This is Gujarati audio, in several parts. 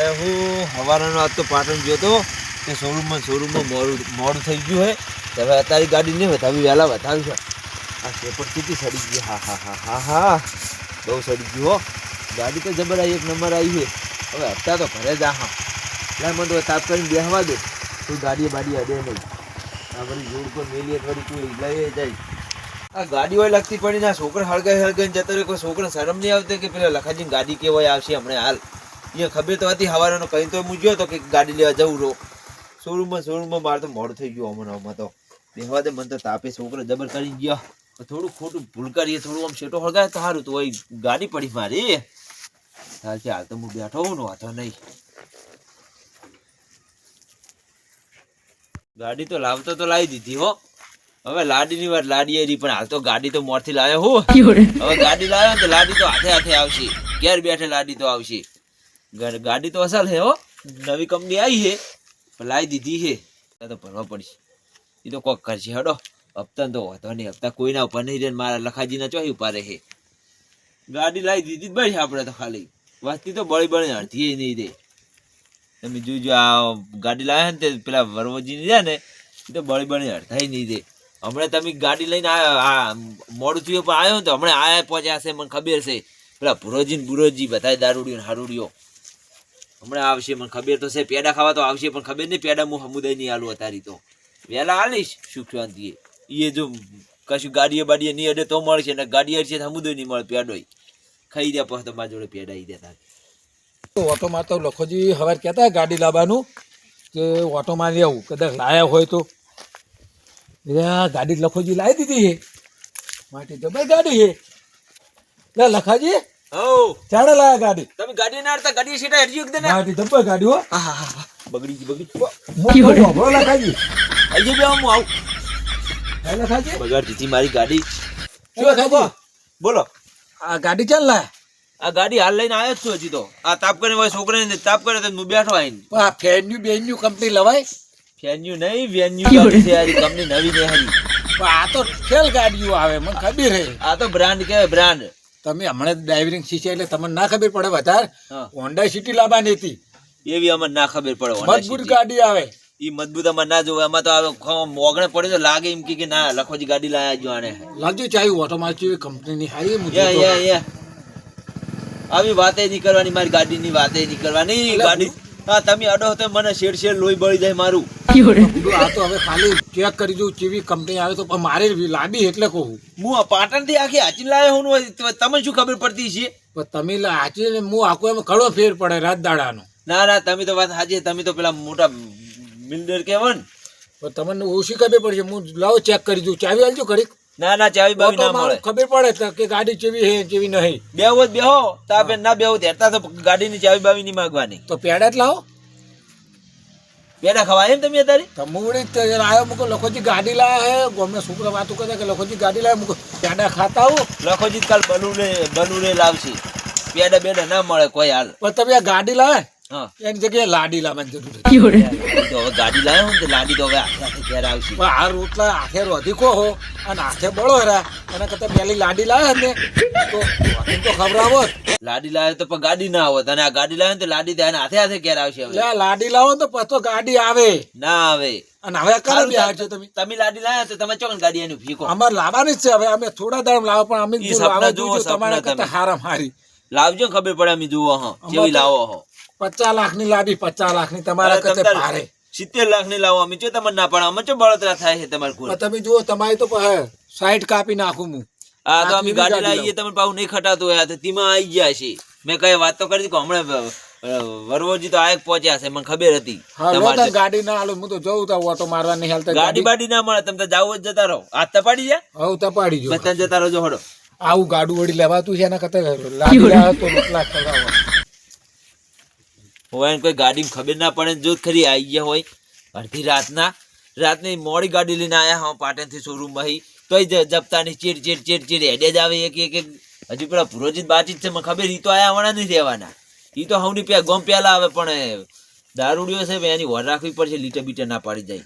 લાયો હું. સવારનો આજ તો પાટણ ગયો હતો તે શોરૂમમાં શોરૂમમાં મોડું મોડું થઈ ગયું હે. તો હવે અત્યારે ગાડી નહીં વધાવી વહેલા વધાવી છે. આ પેપર કેટલી સડી ગઈ. હા હા હા હા હા. બહુ સડી ગયું હો. ગાડી તો જબર આવી એક નંબર આવી છે. હવે અત્યારે તો ઘરે જ હા એટલે મને તો તાપ કરીને બેહવા દે. તું ગાડી બાડી અડે નહીં. આ વળી જોડ પર મેલી થોડી તું લઈ જાય. આ ગાડી હોય લગતી પડી ના છોકરા હળગાઈ હળગાઈને જતો રહ્યો કોઈ છોકરા શરમ નહીં આવતી કે પેલા લખાજીની ગાડી કેવાય આવશે હમણાં હાલ. અહીંયા ખબર તો હતી હવારનો કઈ તો હું ગયો તો કે ગાડી લેવા જવું રહો શોરૂમમાં શોરૂમમાં મારે તો મોડું થઈ ગયું હમણાં હમણાં તો. બેહવા દે મને તો તાપે છોકરો જબર કરી ગયા. થોડું ખોટું ભૂલ કરીએ થોડું આમ શેટો હળગાય તો સારું તો ગાડી પડી મારી. હાલ છે હાલ તો હું બેઠો હું નો વાંધો નહીં. ગાડી તો લાવતો તો લાવી દીધી હો. હવે લાડીની વાત લાડી આવી પણ હાલ તો ગાડી તો મોરથી લાવ્યો હું. હવે ગાડી લાવ્યો તો લાડી તો હાથે હાથે આવશે. ઘેર બેઠે લાડી તો આવશે. ગાડી તો અસલ હે હો. નવી કંપની આવી હે. લાવી દીધી હે. તો ભરવા પડશે. એ તો કોક કરશે, હડો. હપ્તા તો વાંધો નહીં. હપ્તા કોઈના ઉપર નહીં રહે મારા લખાજીના ચોહી ઉપર રહે. ગાડી લાવી દીધી બસ આપણે તો ખાલી. વસ્તી તો બળી બળી અડધી નહીં દે તમે જોજો, આ ગાડી લાવ્યા ને તે પેલા વરવજીની રહ્યા ને એ તો બળી બળી અડધાય નહીં દે હમણાં તમે ગાડી લઈને આ મોડું થયું પણ આવ્યો ને તો હમણાં આયા પહોંચ્યા છે મને ખબર છે. પેલા ભુરોજી ને બુરોજી બધા દારૂડીઓ ને હારૂડીઓ હમણાં આવશે, મને ખબર તો છે. પેડા ખાવા તો આવશે, પણ ખબર નહીં પેડા હું સમુદાય નહીં આલું અતારી તો. વહેલા આલીશ સુખ શાંતિએ એ જો કશું ગાડીએ બાડીએ નહીં અડે તો મળશે ને ગાડી અડશે સમુદાય નહીં મળે પેડોય ખાઈ દે પછી તમારા જોડે પેડા દેતા. ઓટોમાં તો લખોજી હવે કહેતા ગાડી લાવવાનું કે ઓટોમાં લેવું. કદાચ લાયા હોય તો. ગાડી લખોજી લાવી દીધી છે. માટે જબર ગાડી છે. લખાજી. હો ચાડે લાયા ગાડી. તમે ગાડી ના આડતા ગાડી સીટા હરજી એકદમ ગાડી જબર ગાડી હો. હા હા હા બગડી ગઈ બગડી ગઈ. વાપરો લખાજી આઈ બે હું આવું. હે ખાજી. બગાડ દીધી મારી ગાડી. શું ખાજી? બોલો. આ ગાડી ચાલ લાયા? આ ગાડી હાલ લઈને આવ્યો છું હજી તો. આ તાપ કરીને હોય છોકરાને તાપ કરે તો હું બેઠો આવીને. આ ફેન્યુ બેન્યુ કંપની લવાય? ફેન્યુ નહીં વેન્યુ કંપની નવી ને પણ આ તો ખેલ ગાડીઓ આવે મને ખબર છે આ તો બ્રાન્ડ કહેવાય બ્રાન્ડ. તમે હમણાં ડ્રાઇવિંગ શીખ્યા એટલે તમને ના ખબર પડે વધારે. હોન્ડા સિટી લાવવાની હતી. એવી અમને ના ખબર પડે મજબૂત ગાડી આવે. એ મજબૂત અમારે ના જોવે. એમાં તો મોગણે પડે તો લાગે એમ કે કે ના લખોજી ગાડી લાયા જો આને. લાગજો ચાહ્યું ઓટો મારची કંપનીની હારી આવી વાતે નહીં કરવાની મારી ગાડીની વાતે નહીં કરવાની. ગાડી હા તમે અડો તો મને શેડ શેડ લોહી બળી જાય મારું. આ તો હવે ખાલી ચેક કરી દઉં કેવી કંપની આવે તો પણ મારે લાંબી એટલે કહું હું. આ પાટણથી આખી આચી લાવ્યો હું તમને શું ખબર પડતી છે? પણ તમે આચી હું આખું એમ ઘણો ફેર પડે રાત દાડાનો. ના ના તમે તો વાત સાચી તમે તો પેલા મોટા બિલ્ડર કહેવાય ને. તમને ઓછી ખબર પડશે? હું લાવો ચેક કરી દઉં ચાવી આલજો ઘડીક. ના ના ચાવી બાવી ના મળે. ખબર પડે તો કે ગાડી ચેવી હે ચેવી નહીં. બેહો જ બેહો. તાપે ના બેહો ધેરતા તો ગાડીની ચાવી બાવી ની માંગવાની. તો પેડા જ લાવો. પેડા ખવાય એમ તમે અત્યારે? તો આયો તો આવ્યો મૂકો લખોજી ગાડી લાયા હે. ગમે છોકરા વાતો કરે કે લખોજી ગાડી લાયા મૂકો. પેડા ખાતા આવો લખોજી કાલ બલુને બલુને લાવશે. પેડા બેડા ના મળે કોઈ હાલ. પણ તમે આ ગાડી લાવે હા એની જગ્યાએ લાડી લાવવાની જરૂર તો હવે ગાડી લાવ્યો ને લાડી તો હવે હાથે હાથે ઘેર આવશે. પણ આ રોટલા આખે રોધી હો અને આખે બળો હરા એના કરતા પેલી લાડી લાવે ને તો તો ખબર આવત લાડી લાવે તો પણ ગાડી ના આવત અને આ ગાડી લાવે તો લાડી ત્યાં હાથે હાથે ઘેર આવશે હવે. લાડી લાવો તો પછી ગાડી આવે. ના આવે. અને હવે કરે બી બિહાર છો તમે. તમે લાડી લાવ્યા તો તમે ચોકન ગાડી એનું ફીકો અમારે લાવવાની જ છે. હવે અમે થોડા દાડ લાવો પણ અમે ઈ જો સપના લાવે જુઓ, જોજો સપના તમારા કરતા હારા હારી લાવજો ખબર પડે અમે જુઓ હા. જેવી લાવો હો. પચાસ લાખની લાવી પચાસ લાખની તમારા કરતા ભારે. સિત્તેર લાખની લાવો અમે ચો તમને ના પણ અમે જો બળતરા થાય છે તમારે કુલ? તમે જુઓ તમારી તો સાઈડ કાપી નાખું હું. આ તો અમે ગાડી લાવીએ તમે પાછું નહીં ખટાતું હોય આ તો તેમાં આવી ગયા છે. મેં કઈ વાત તો કરી હતી કે હમણાં વરવોજી તો આયક પહોંચ્યા છે મને ખબર હતી. તમારે ગાડી ના હાલો હું તો જઉં તા ઓટો મારવા નહીં હાલતા. ગાડી બાડી ના મળે તમે તો જાવ જ જતા રહો. આ તપાડી જાય હવે તપાડી જો. બધા જતા રહો હડો. આવું ગાડું વળી લેવાતું છે એના કરતા તો રોટલા ખવડાવો. હોય ને કોઈ ગાડીમાં ખબર ના પડે ને જો ખરી આવી ગયા હોય. અડધી રાતના, રાતની મોડી ગાડી લઈને આવ્યા હા પાટણથી શોરૂમમાં તોય જપ્તાની ચીડ ચીડ ચીડ ચીડ હેડે જ આવે એક એક હજુ પેલા પુરોજીત બાચી જ છે, મને ખબર ઈ તો આયા વણા નહીં રહેવાના. એ તો હવની પ્યા ગમ પ્યાલા આવે, પણ દારૂડિયો છે, એની વર રાખવી પડશે લીટર બીટર ના પાડી જાય.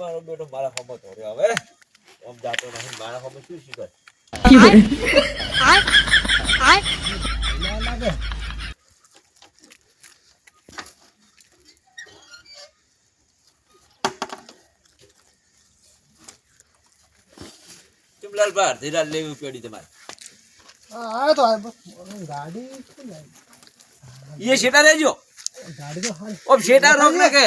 મારો બેટો મારા ખમો ધોર્યો હવે. આમ જાતો નહીં મારા ખમો શું શીખર ચુમલાલ ધીરાજ લેવી પડી તમારે. હા તો. ગાડી એ શેટા રહેજો. ગાડી તો હારી ઓમ શેટા રોક ને કે?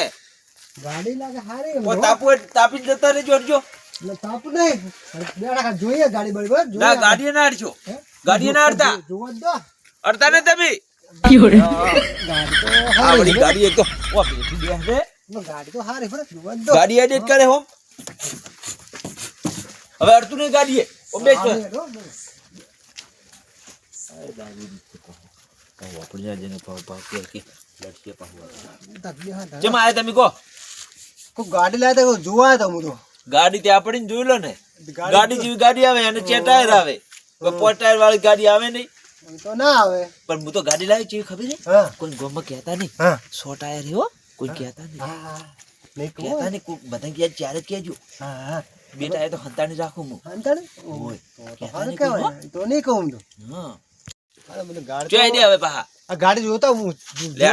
ગાડી લાગે હારી ઓ તાપુ તાપી જતા રહેજો હટજો એટલે તાપ નહીં બે રાખા જોઈએ ગાડી બળી બરાબર ના જોઈએ ગાડીએ ના અડશો. હે? ગાડીએ ના અડતા. જોવો જ દો અડતા ને તમે? ગાડી તો આ હારી વળી હે. ગાડી એક તો ઓ બેઠી બેસે ગાડી તો હારી બરાબર જોવો જ દો ગાડી એડિટ કરે હોમ હવે અડતું નહીં ગાડીએ. ઓ બેસ તો હારી હેડો. તાપ બે હાથ હાથ. જેમ આયા તમે કહો. કોઈ ગાડી લાવે તો જોવા તો હું તો. ગાડી ત્યાં પડીને જોઈ લો ને. ગાડી જેવી ગાડી આવે અને ચાર ટાયર આવે. પોર ટાયર વાળી ગાડી આવે નહીં. તો ના આવે. પણ હું તો ગાડી લાવી છે ખબર છે કોઈ ગોમાં કહેતા નહીં. સો ટાયર હો કોઈ કહેતા નહીં. કહેતા નહીં. કોઈ બધા કહે ચાર જ કહેજો બે ટાયર તો હંતાણી રાખું હું. હંતાણી? ઓય. તો નહીં કહું તો. હા. મને ગાડી દે હવે પાહા. આ ગાડી જોતા હું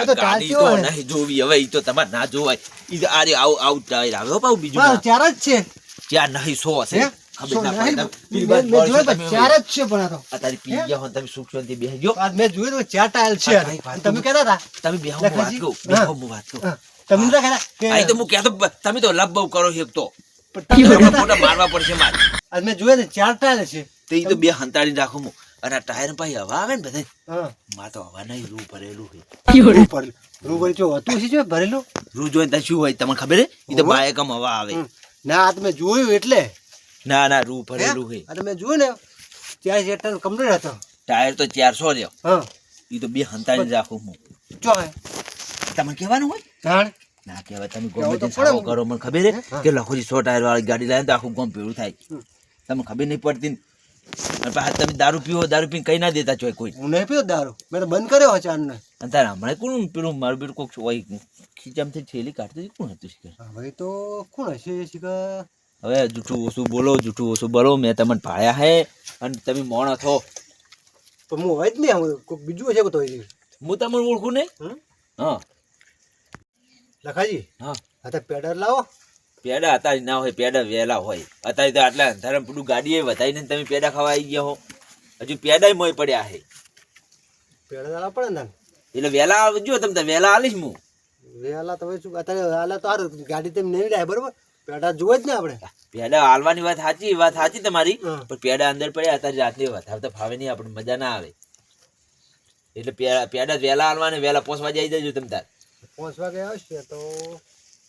તો ગાડી તો. નહીં જોવી હવે ઈ તો તમારે ના જોવાય. ઈ આજે આવ આવું ટાયર આવે હો પાછું બીજું હા. ચાર જ છે. ચાર નહીં સો હશે. તમે તો લબ બહુ કરો એક તો. મારવા પડશે મારે. મેં જોયું ને ચાર ટાયર છે. તો તો બે હંતાડી રાખું હું. અને ટાયર પાછી હવા આવે ને બધે? હા. માં તો હવા નહીં રૂ ભરેલું હોય રૂ ભરેલું. જો હતું છે જો ભરેલું? રૂ જોઈને ત્યાં શું હોય તમને ખબર એ તો બાય કમ હવા આવે. ના આ તો મેં જોયું એટલે. ના ના રૂ ભરેલું હોય આ મેં જોયું ને. ચાર ટાયર કમ્પ્લીટ હતો. ટાયર તો ચારસો રહ્યો. એ તો બે હંતાડી રાખું હું. જો હે તમને કહેવાનું હોય? જાણ. ના કહેવાય તમે ગમે તે. કરો મને ખબર કે લખોજી સો ટાયર વાળી ગાડી લાવીને તો આખું ગમ ભેળું થાય. તમને ખબર નહીં પડતી ને. અને પાછા તમે દારૂ પીવો દારૂ પીને કઈ ના દેતા છો કોઈ. હું નહીં પીવો દારૂ. મેં તો બંધ કર્યો ચાર ને અને તારે હમણાં કોણ પેલું મારું બેટું કોક હોય ખીચામથી થેલી કાઢતું કોણ હતું શીખર? હવે તો કોણ હશે શીખર? હવે જૂઠું ઓછું બોલો જૂઠું ઓછું બોલો મેં તમને ભાળ્યા હે અને તમે મોણ છો પણ હું હોય જ નહીં હું કોઈક બીજું હશે તો હું તમને ઓળખું નહીં? હા. લખાજી હા. હા તો પેડર લાવો. પેડા અત્યારે ના હોય પેડા વહેલા હોય. અત્યારે તો આટલા અંધારામાં પેલું ગાડીએ વધારીને તમે પેડા ખાવા આવી ગયા હો. હજુ પેડા મોય પડ્યા છે પડે ને એટલે વહેલા આવજો તમે તો વહેલા આલીશ હું. વહેલા તમે શું અત્યારે હાલા તો સારું ગાડી તેમ નહીં રહે બરોબર? પેડા જુએ જ ને આપણે. પેડા હાલવાની વાત સાચી વાત સાચી તમારી. પણ પેડા અંદર પડ્યા અત્યારે રાતની વાત હવે તો ફાવે નહીં આપણે મજા ના આવે. એટલે પેડા પેડા વહેલા હાલવાને વહેલા પોસવા જઈ જજો તમે તાર. પોસવા ગયા હશે તો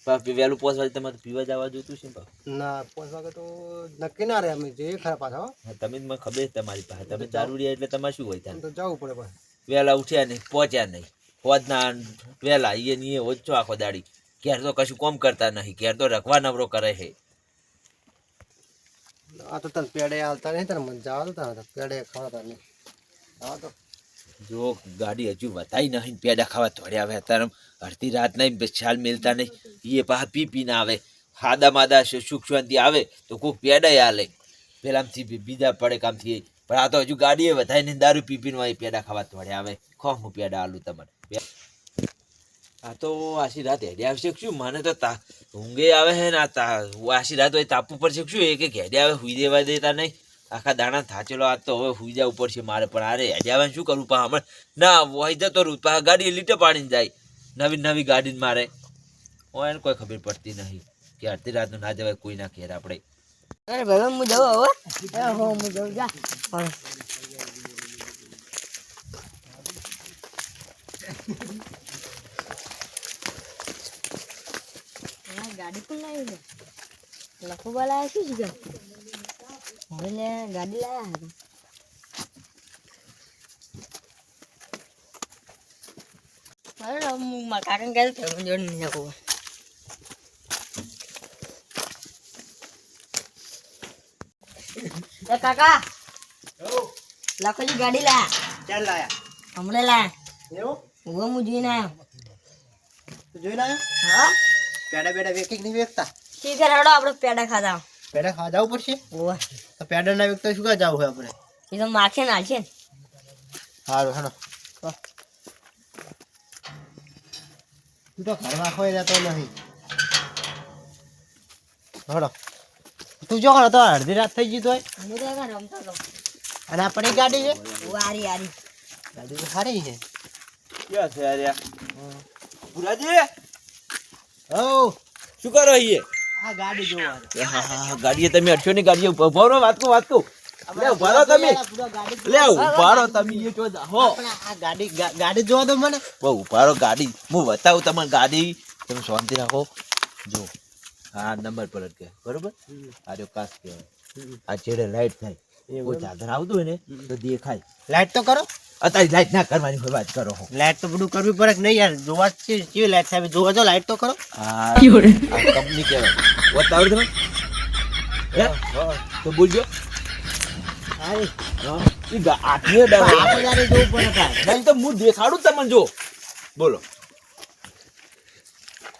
વહેલું વાગે તમારે પીવા જવા જોતું છે ને. ના પાંચ વાગે તો નક્કી ના રહે અમે જે ખરા પાછા હો. તમે મને ખબર છે તમારી પાસે. તમે દારૂ રહ્યા એટલે તમારે શું હોય ત્યાં? તો જવું પડે પણ વહેલા ઉઠ્યા નહીં પહોંચ્યા નહીં. હોદના વહેલા એ નહીં ઓછો આખો દાડી. ઘેર તો કશું કોમ કરતા નહીં ઘેર તો રખવા નવરો કરે છે. આ તો તને પેડે હાલતા નહીં તને મજા આવે તને પેડે ખાવાતા નહીં. હા તો જો ગાડી હજુ વધાઈ નહીં, પેડા ખાવા ધોડ્યા આવે અત્યારે અડધી રાત નહીં ખ્યાલ મેલતા નહીં. એ પાછા પી પીને આવે. હાદા માદા સુખ શાંતિ આવે તો કોઈક પેડા હાલે. પેલામથી બીજા પડે કામથી. પણ આ તો હજુ ગાડીએ વધાઈને દારૂ પી પીને હોય પેડા ખાવા ધોડ્યા આવે. ખો હું પેડા આલું તમારે આ તો આશી રાત હેડે આવશે શું? મને તો તા ઊંઘે આવે હે ને આ તા આશી રાત હોય તાપુ પર કે શું? એ કે ઘેડે આવે, હુઈ દેવા દેતા નહીં. આખા દાણા થાચેલો આ તો હવે હુઈ ઉપર છે મારે પણ અરે હેડે શું કરું? પા હમણાં ના વહી જતો રહું પા ગાડી લીટે પાડીને જાય. નવી નવી ગાડી મારે. હોય એને કોઈ ખબર પડતી નહીં કે અડધી રાતનું ના જવાય કોઈ ના ઘેર આપણે. અરે ભાઈ હું જવું હવે? હો હું જઉં જા. ગાડી પણ લાવી લખો બોલાયા શું છે હવે ગાડી લાયા હતા કાકા લખોજી ગાડી લાયા હમણાં લાયા એવું હું હું જોઈને આવ્યો તો જોઈ લાયા હા પેડા બેડા વેકી નહીં વેકતા ઠીક છે આપણે પેડા ખાધા પેડા ખાવા પડશે ઓવે તો પેડા ના વ્યક્તિ શું કા જાવ હોય આપણે? એ તો માખે ના. છે સારું હેડો તું તો ઘરમાં ખોઈ જતો નહીં હેડો તું જો તો અડધી રાત થઈ ગઈ તો અને આ પડી ગાડી છે? વારી આરી ગાડી તો સારી છે. ક્યાં છે યાર પુરાજી ઓ શું કરો અહીંયા? આ ગાડી જોવા હા હા હા, ગાડીએ તમે અડશો ની ગાડીએ ઊભા ઊભા રહો વાત કો વાત કો લે ઊભા રહો તમે. લે ઊભા રહો તમે એ જો હો. આ ગાડી ગાડી જોવા દો મને. બહુ ઊભા રહો ગાડી હું બતાવું તમને ગાડી. તમે શાંતિ રાખો. જો. આ નંબર પર કે બરોબર? આ જો કાસ કહેવાય. આ ચેડે લાઈટ થાય. કોઈ ચાદર આવતું હોય ને તો દેખાય. લાઈટ તો કરો. અત્યારે લાઈટ ના કરવાની કોઈ વાત કરો લાઈટ તો બધું કરવી પડે કે નહીં યાર? જોવા છે કેવી લાઈટ સાહેબ જોવા જો લાઈટ તો કરો. કંપની કહેવાય. બતાવો તમે તો બોલજો. હારી હા ઈ ગા- આટલી ડાળ. આપણે યાર એ જોવું પડે તાર. નહીં તો હું દેખાડું તમને જો. બોલો.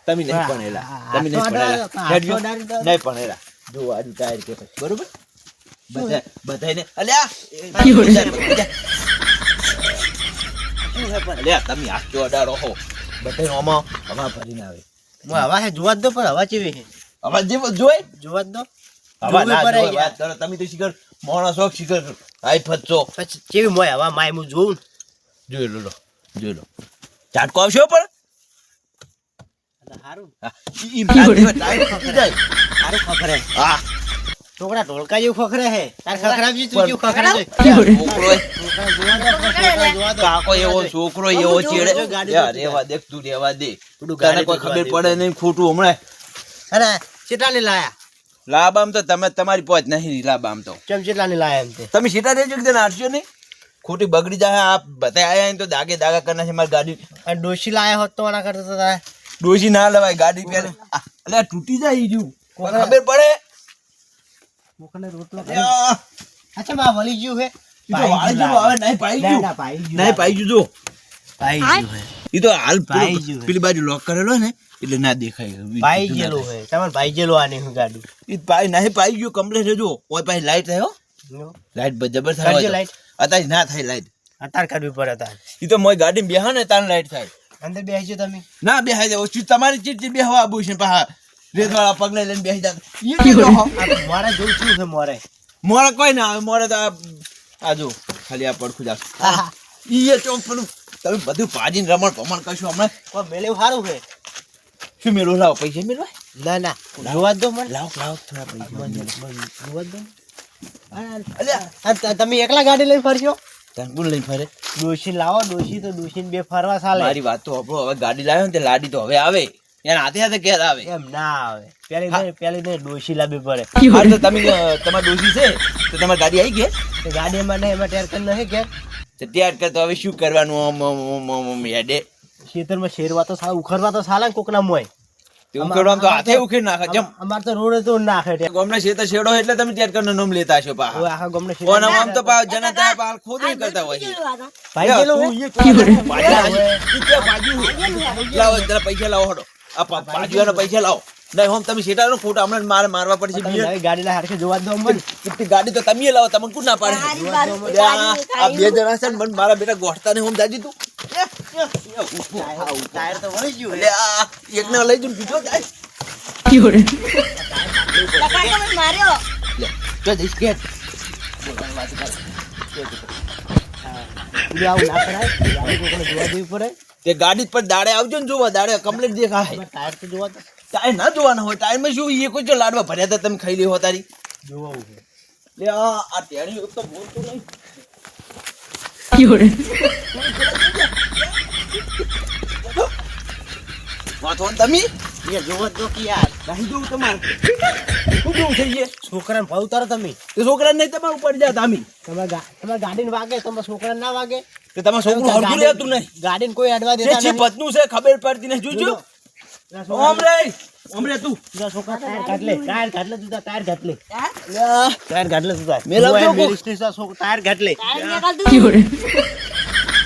તમે નહીં ભણેલા તમે નહીં ભણેલા અડાડો, હેડજો. હાથો અડાડો. નહીં ભણેલા જો આજુ ટાયર કે બરોબર? બધા બધાયને અલ્યા! બધા- બધા. શું છે પણ? અલ્યા તમે હાથ અડાડો હો બધાય આમાં હવા ભરીને આવે. હું હવા હે જોવા જ દો પણ હવા ચીવી છે? હવા જેવો જોઈ જોવા? જ દો. હવા ના કરો. તમે તો શિખર માણસ હો શિખર આઈ ફચો પછી ચેવી મોય હવા માય હું જોઉં જોઈ લો લો જોઈ લો. ચાટકો આવશે પણ. સારું હા, સારું ખખરે હા. છોકરા ઢોલકા જેવું ખખરે હે. તાર ખખરાવજી તું જેવું ખખરે છોકરો એ છોકરા જોવા દો છોકરા જોવા દો. કાકો એવો છોકરો એવો ચેડે યાર, રેવા દે તું રેવા દે. તને કોઈ ખબર પડે નહીં ખોટું હમણાં? અરે ચેટલાની લાયા? લાભ આમ તો તમે તમારી પહોંચ નહીં લાભ આમ તો. ચમ ચેટલાની લાયા એમ તે? તમે સીટા દેજો કે નાટશો નહીં? ખોટી બગડી જાય આ બધા આયા તો દાગે દાગા કરના છે મારી ગાડી. અને ડોશી લાયા હોત તો આના કરતા તો તારે. ના લવાય ગાડી પહેલે એટલે તૂટી જાય ઈ ખબર પડે? મોકલે રોટલો અચ્છા માં વળી ગયું હે. વાળી જેવું આવે નહીં પાઈ ગયું. ના, પાઈ ગયું. નહીં પાઈ ગયું જો. પાઈ ગયું હે. ઈ તો હાલ પાઈ પેલું- ગયું. પેલી બાજુ લોક કરેલો ને એટલે ના દેખાય. ભાઈ જેલું હે. તમારે ભાઈ જેલું આની હું ગાડી. ઈ પાઈ નહીં પાઈ ગયું કમ્પ્લેટ જો ઓય પાછી લાઈટ થયો લાઈટ જબર થાય કરજો લાઈટ. અત્યારે ના થાય લાઈટ અતાર કાઢવી પડે તાર ઈ તો મોય ગાડી બેહા ને તાર લાઈટ થાય. અંદર બેસજો તમે. ના જાય. તમારી ચીડ ચીડ બેહવા આબુ છે પાહા રેતવાળા પગલે લઈને બેસી જતા. મારે જોઉં શું છે મોરે? મોરે કોઈ ના આવે મોરે તો આ જો ખાલી આ પડખું જાસ આ. ઈ એ ચોક પેલું તમે બધું ભાજીને રમણ ભમણ કશું હમણાં? પણ મેલે સારું છે? શું મેળવું લાવો પૈસા મેળવા ના ના. જોવા જ દો મને. લાવો લાવો થોડા પૈસા મેળવો. જોવા દો તમે એકલા ગાડી લઈને ફરશો? તને કોણ લઈને ફરે? ડોશી લાવો ડોશી તો ડોશી બે ફરવા સાલે. મારી વાત તો હવે ગાડી લાવ્યો ને તે લાડી તો હવે આવે. એના હાથે હાથે આવે. એમ ના આવે. પેલી નહીં પેલી નહીં ડોશી લાવવી પડે. હા તો તમે તમારી છે? તો તમારી ગાડી આવી ગઈ? તો નહીં એમાં ટેરકર નહીં કે. તો ત્યાર કરતો હવે શું કરવાનું? આમ હેડે. ખેતરમાં શેરવા તો સાલ ઉખડવા તો સાલે કોકના મોય તો હાથે ઉખેડ નાખે. જેમ અમાર તો રોડે તો નાખે ટેર. ગામના શેતર શેડો એટલે તમે ત્યાર કરનો નામ લેતા છો પા આખા ગામને આમ તો પા ત્યાં પા કરતા હોય. છે. ભાઈ. ઈ બાજુ? લાવો જરા પૈસા લાવો હડો. આ પા- પૈસા લાવો. નહીં હોમ તમે શેટાનો ખોટા હમણાં મારે મારવા પડશે. તમે ગાડી હરખે જોવા દો મને કેટલી ગાડી તો તમે લાવો તમને કોણ ના પાડે? બાજુ આ બે જણા છે ને મને મારા બેટા ગોઠતા ને હું દાજી તું ટાયર તો વળી ગયું. લે આ એકને લઈ જઉં બીજો જાય. માર્યો. લે જો જઈશ કે એટલે આવું ના કરાય. ગાડી કોકને જોવા દેવી પડે. તે ગાડી પર દાડે આવજો ને જોવા દાડે કમ્પ્લીટ દેખાય. ટાયર તો જોવા તો. ટાઈમ ના જોવાના હોય ટાઈમ શું એ કોઈ જો લાડવા ભર્યા હતા તમે ખાઈ લ્યો તારી. જોવાવું છે. લે આ આ તેણી એક તો બોલતો નહીં વાંધો તમે? એ જોવા જ દો કે યાર. નહીં જોવું તમારે. શું જોવું છે એ છોકરાને ભાવ તારો તમે. તે છોકરા નહીં તમારે ઉપર જા તમે તમારે તમારે ગાડીને વાગે તમારા છોકરાને ના વાગે? કે તમારે છોકરું હરખું રહેતું નહીં. ગાડીને કોઈ અડવા દેતા નહીં. પતનું છે ખબર પડતી નહીં. જોજો. ઓમ રે ઓમ રે તું. તારા છોકરા ટાયર કાઢ લે ટાયર કાઢ લે તું ટાયર કાઢ લે. ટાયર કાઢ લે તું. તાર જો એમ મેલીશ છોકરા ટાયર કાઢ લે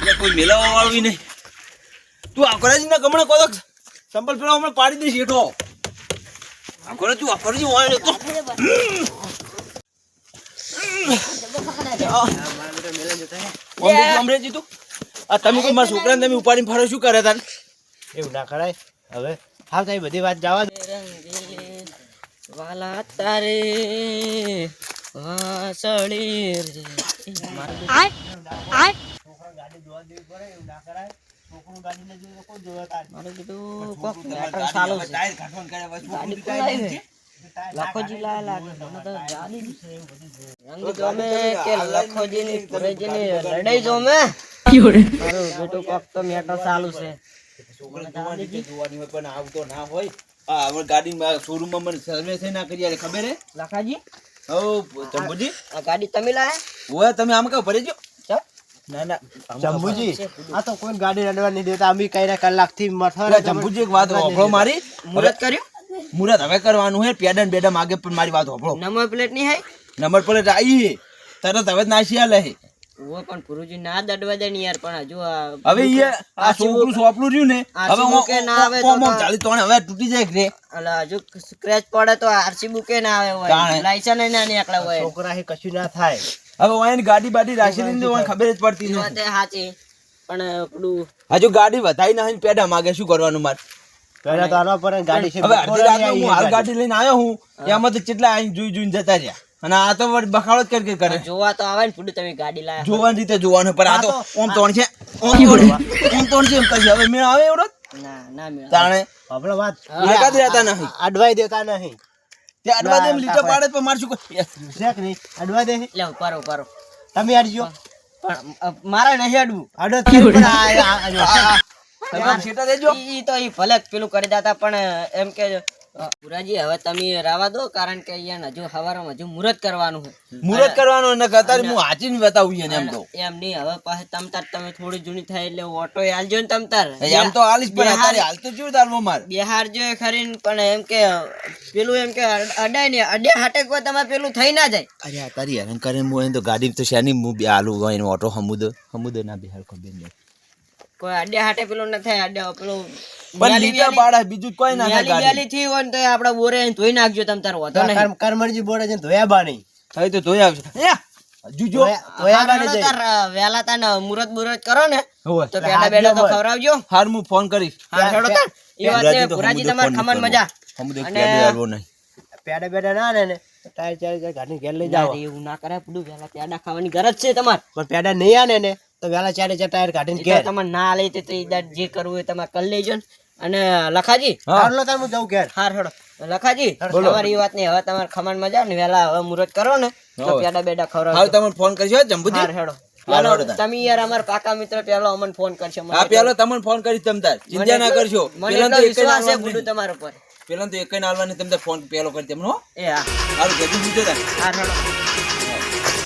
લે કોઈ મેલાવા વાળવી નહીં. તું આકરાજી ના ગમણે કોદક સંપલ પેલો હમણાં પાડી દઈશ એઠો આ કરો છું, આ કરો તો. તમે કોઈ મારા છોકરાને તમે ઉપાડીને ફરો શું કરે તાન? એવું ના કરાય. હવે હા તારી બધી વાત જવા દે. વાલા તારે વાસળી રે. કરે, ગાડી ખોલાવી છે. લખોજી લાયા લાગે મને તો ગાડી રંગ જોમે કે લખોજીની પુરેજીની લડાઈ જોમે મારું બેટું કોક તો મેટર ચાલુ છે. જોવાની છે, જોવાની હોય પણ આવતો ના હોય. હા હવે ગાડીમાં શોરૂમમાં મને સર્વિસ ના કરી ખબર હે? લખાજી? હો ચંપુજી? આ ગાડી તમે લાયા? ઓય તમે આમ કહો ભરી જો ના ના. જંબુજી. આ તો કોઈ ગાડી રડવા નહીં દેતા. અમે કઈ કલાકથી અરે ચંપુજી એક વાત હોભળો મારી. મુરત કર્યું? મુરત હવે કરવાનું હે પેડન બેડમ આગે પણ મારી વાત હોભળો નંબર પ્લેટ નહીં હે? નંબર પ્લેટ આવી તરત હવે નાસી આલે હે. ઓ પણ પુરુજી ના દડવા દે ને યાર પણ હજુ હવે ઈ આ છોકરું સોપલું રહ્યું ને હવે બુકે ના આવે તો ચાલી તોણે હવે તૂટી જાય રે. હજુ સ્ક્રેચ પડે તો આરસી બુકે ના આવે હોય. તાણે. લાયસન્સ ના નીકળે હોય. છોકરા હે કશું ના થાય. હવે વાયન ગાડી બાડી રાખી લીધી હોય ખબર જ પડતી નથી સાચી પણ પેલું હજુ ગાડી વધાઈ ના પેડા માગે શું કરવાનું મારે પેલા તારા પર ગાડી છે હવે અડધી રાતે હું હાલ ગાડી લઈને આવ્યો હું એમાં તો કેટલા અહીં જોઈ જોઈને જતા રહ્યા અને આ તો બખાડો જ કરી કરી કરે જોવા તો આવે ને ફૂડ તમે ગાડી લાયા જોવાની રીતે જોવાનું પણ આ તો ઓમ તોણ છે ઓમ તોણ ઓમ તોણ છે એમ કહી હવે મેં આવે એવડો? ના ના મેળ તાણે આપણે વાત એકાદ દેતા નહીં અડવાઈ દેતા નહીં તે અડવા દે લીટા પાડે મારે શું નહીં? અડવા દે. લે ઉપારો પારો તમે અડજો પણ અ, મારે નહીં અડવું અડો તમે દેજો. ઈ તો ઈ ભલે પેલું કરી દેતા પણ એમ કે પુરાજી હવે તમે રાવા દો કારણ કે અહીંયા હજુ હવારમાં હજુ મુહૂર્ત કરવાનું છે. મુહૂર્ત કરવાનું ને અત્યારે હું હાચીને બતાવું એને એમ તો. એમ નહીં હવે પાસે તમતાર તમે થોડી જૂની થાય એટલે ઓટો હાલજો ને તમતાર એમ તો હાલીશ પણ અત્યારે હાલ તો શું તારવો માર? બિહાર જો ખરી પણ એમ કે પેલું એમ કે અડાય ને અડે હાટે કોઈ તમારે પેલું થઈ ના જાય. અરે તારી હેરાન કરે હું એને તો ગાડી તો શેની હું હોય એનો ઓટો હમુદ હમુદ ના બિહાર ખબર નહીં કોઈ અડ્યા હાટે પેલો ના થાય અડ્યા પેલો પણ લીટા પાડા બીજું કોઈ ના થાય ગાડી. થી હોય તો આપડે બોરે ધોઈ નાખજો તમ તાર વાંધો નહીં. કર્મ- કર્મણજી છે ધોયા બા નહીં. હવે તો ધોઈ આવશે એ જુજો ધોયા- ધોયા બા નહીં તાર વહેલા મુરત મુરત કરો ને તો પેડા બેડા તો ખવડાવજો. હાર હું ફોન કરીશ. હા હેડો તાર. એ વાત ને પુરાજી તમારે ખમણ મજા. પેડે આલવો નહીં. પેડા બેડા ના ટાયર ચાર ઘેર લઈ એવું ના કરાય પેલું વહેલા પેડા ખાવાની ગરજ છે તમારે. પણ પેડા નહીં આને ને. તો વેલા ચારે ચાર ટાયર કાઢીને ઘેર. તમારે ના લઈ તો જે કરવું હોય તમે કરી લેજો ને. અને લખાજી? હા. હાલો તાર હું જાઉં ઘેર. હાર હડો લખાજી તમારી વાત નહીં હવે તમારે ખમણ મજા ને વહેલા હવે મુહૂર્ત કરો ને. તો પેડા બેડા હવે તમે ફોન કરજો જંબુજી. હાર હેડો. તમે યાર અમાર પાકા મિત્ર પેલો અમને ફોન કરશે હા પેલો તમને ફોન કરીશ તમ ચિંતા ના કરશો. મને પેલા તો એક વિશ્વાસ છે નાલવાની બુડું તમારા ઉપર. પેલા તો એક નાલવાની તમ તાર ફોન પેલો કરી તમને હો. એ હા. હારું જલ્દી બીજો તાર. હેડો